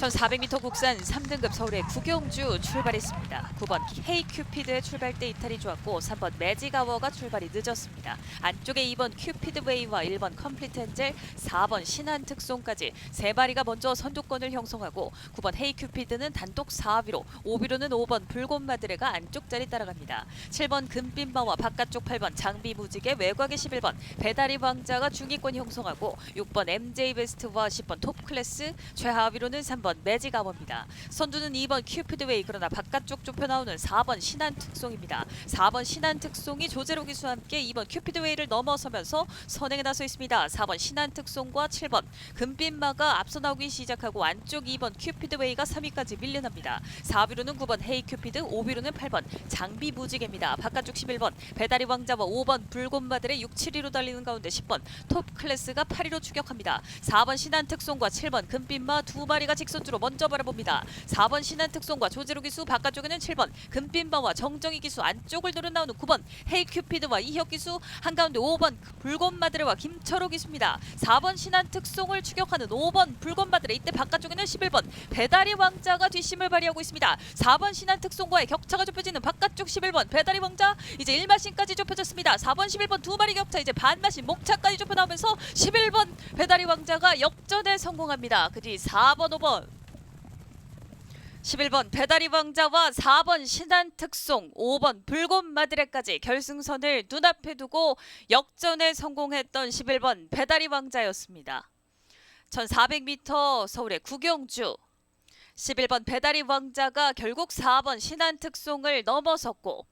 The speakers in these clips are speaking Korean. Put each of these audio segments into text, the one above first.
1400m 국산 3등급 서울의 구경주 출발했습니다. 9번 헤이큐피드의 출발대 이탈이 좋았고 3번 매지가워가 출발이 늦었습니다. 안쪽에 2번 큐피드웨이와 1번 컴플리트 엔젤, 4번 신한 특송까지 세 마리가 먼저 선두권을 형성하고 9번 헤이큐피드는 단독 4위로 5위로는 5번 붉은 마드레가 안쪽 자리 따라갑니다. 7번 금빛마와 바깥쪽 8번 장비 무지개 외곽의 11번 배다리 왕자가 중위권 형성하고 6번 MJ 베스트와 10번 톱 클래스 최하위로는 3번 매지가워입니다. 선두는 2번 큐피드웨이 그러나 바깥쪽 좁혀 나오는 4번 신한 특송입니다. 4번 신한 특송이 조제로 기수와 함께 2번 큐피드웨이를 넘어서면서 선행에 나서 있습니다. 4번 신한 특송과 7번 금빛마가 앞서 나오기 시작하고 안쪽 2번 큐피드웨이가 3위까지 밀려납니다. 4위로는 9번 헤이 큐피드, 5위로는 8번 장비 무지개입니다. 바깥쪽 11번 배다리 왕자와 5번 붉은 마들의 6, 7위로 달리는 가운데 10번 톱 클래스가 8위로 추격합니다. 4번 신한 특송과 7번 금빛마 두 마리가 직선 주로 먼저 바라봅니다. 4번 신한 특송과 조제로 기수 바깥쪽에는 7번 금빛마와 정정희 기수 안쪽을 노려 나오는 9번 헤이 큐피드와 이혁 기수 한가운데 5번 붉은 마드레와 김철호 기수입니다. 4번 신한 특송을 추격하는 5번 붉은 마드레 이때 바깥쪽에는 11번 배다리 왕자가 뒷심을 발휘하고 있습니다. 4번 신한 특송과의 격차가 좁혀지는 바깥쪽 11번 배다리 왕자 이제 1마신까지 좁혀졌습니다. 4번 11번 두 마리 격차 이제 반마신 목차까지 좁혀 나오면서 11번 배다리 왕자가 역전에 성공합니다. 그 뒤 4번 5번 11번 배다리 왕자와 4번 신한 특송, 5번 붉은 마드레까지 결승선을 눈앞에 두고 역전에 성공했던 11번 배다리 왕자였습니다. 1400m 서울의 구경주 11번 배다리 왕자가 결국 4번 신한 특송을 넘어섰고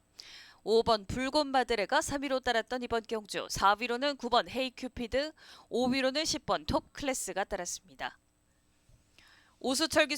5번 붉은 마드레가 3위로 따랐던 이번 경주 4위로는 9번 헤이 큐피드 5위로는 10번 톱 클래스가 따랐습니다. 오수철 기수